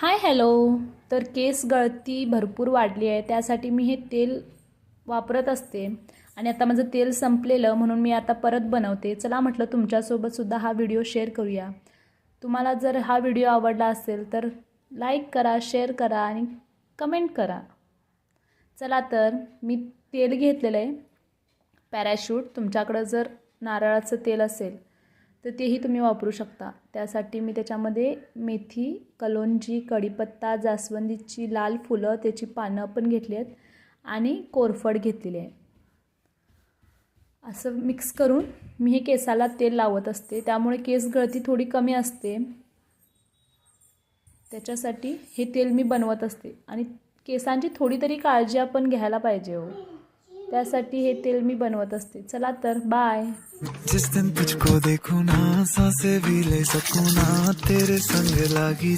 Hi hello. तर केस गळती भरपूर वाढली आहे त्यासाठी मी हे तेल वापरत असते. आणि आता माझं तेल संपलेलं म्हणून मी आता परत बनवते. चला म्हटलं तुमच्यासोबतसुद्धा हा व्हिडिओ शेअर करूया. तुम्हाला जर हा व्हिडिओ आवडला असेल तर लाईक करा शेअर करा आणि कमेंट करा. चला तर मी तेल घेतलेलं आहे. पॅराशूट तुमच्याकडं जर नारळाचं तेल असेल तर तेही तुम्ही वापरू शकता. त्यासाठी मी त्याच्यामध्ये मेथी कलोंजी कढीपत्ता जास्वंदीची लाल फुलं त्याची पानं पण घेतली आहेत आणि कोरफड घेतलेली आहे. असं मिक्स करून मी हे केसाला तेल लावत असते. त्यामुळे केस गळती थोडी कमी असते. त्याच्यासाठी हे तेल मी बनवत असते. आणि केसांची थोडी तरी काळजी आपण घ्यायला पाहिजे हो. त्यासाठी हे तेल मी बनवत असते. चला तर बाय जिस दिन तुझको देखू ना सांसें भी ले सकू ना तेरे संग लागी